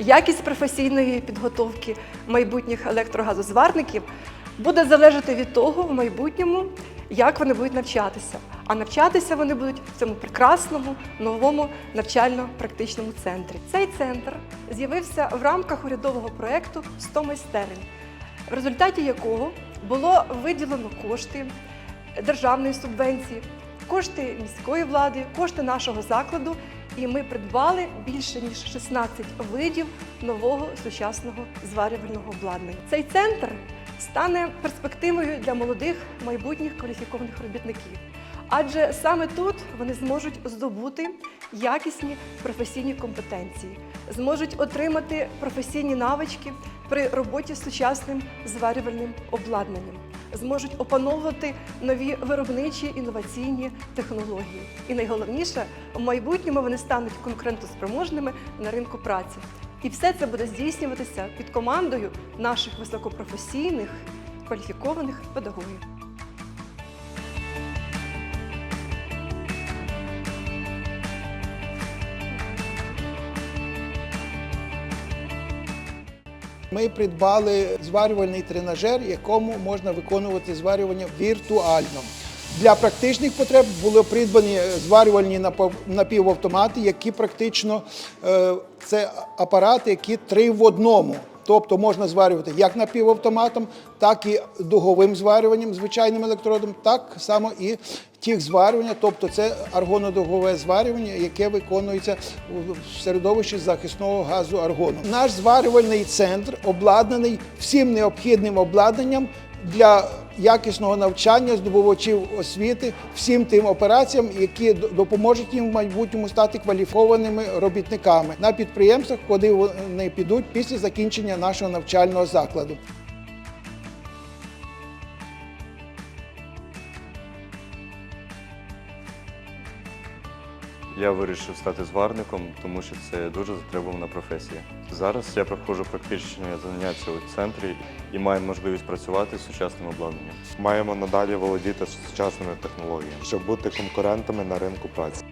якість професійної підготовки майбутніх електрогазозварників буде залежати від того в майбутньому, як вони будуть навчатися. А навчатися вони будуть в цьому прекрасному новому навчально-практичному центрі. Цей центр з'явився в рамках урядового проєкту «100 майстерень, в результаті якого було виділено кошти державної субвенції, кошти міської влади, кошти нашого закладу. І ми придбали більше ніж 16 видів нового сучасного зварювального обладнання. Цей центр стане перспективою для молодих майбутніх кваліфікованих робітників. Адже саме тут вони зможуть здобути якісні професійні компетенції, зможуть отримати професійні навички при роботі з сучасним зварювальним обладнанням, зможуть опановувати нові виробничі інноваційні технології. І найголовніше, в майбутньому вони стануть конкурентоспроможними на ринку праці. І все це буде здійснюватися під командою наших високопрофесійних кваліфікованих педагогів. Ми придбали зварювальний тренажер, якому можна виконувати зварювання віртуально. Для практичних потреб були придбані зварювальні напівавтомати, які практично е, це апарати, які три в одному. Тобто можна зварювати як напівавтоматом, так і дуговим зварюванням, звичайним електродом, так само і тих зварювання, тобто це аргонодугове зварювання, яке виконується в середовищі захисного газу аргону. Наш зварювальний центр обладнаний всім необхідним обладнанням для якісного навчання здобувачів освіти, всім тим операціям, які допоможуть їм в майбутньому стати кваліфованими робітниками на підприємствах, куди вони підуть після закінчення нашого навчального закладу. Я вирішив стати зварником, тому що це дуже затребувана професія. Зараз я проходжу практичні заняття у центрі і маю можливість працювати з сучасним обладнанням. Маємо надалі володіти сучасними технологіями, щоб бути конкурентами на ринку праці.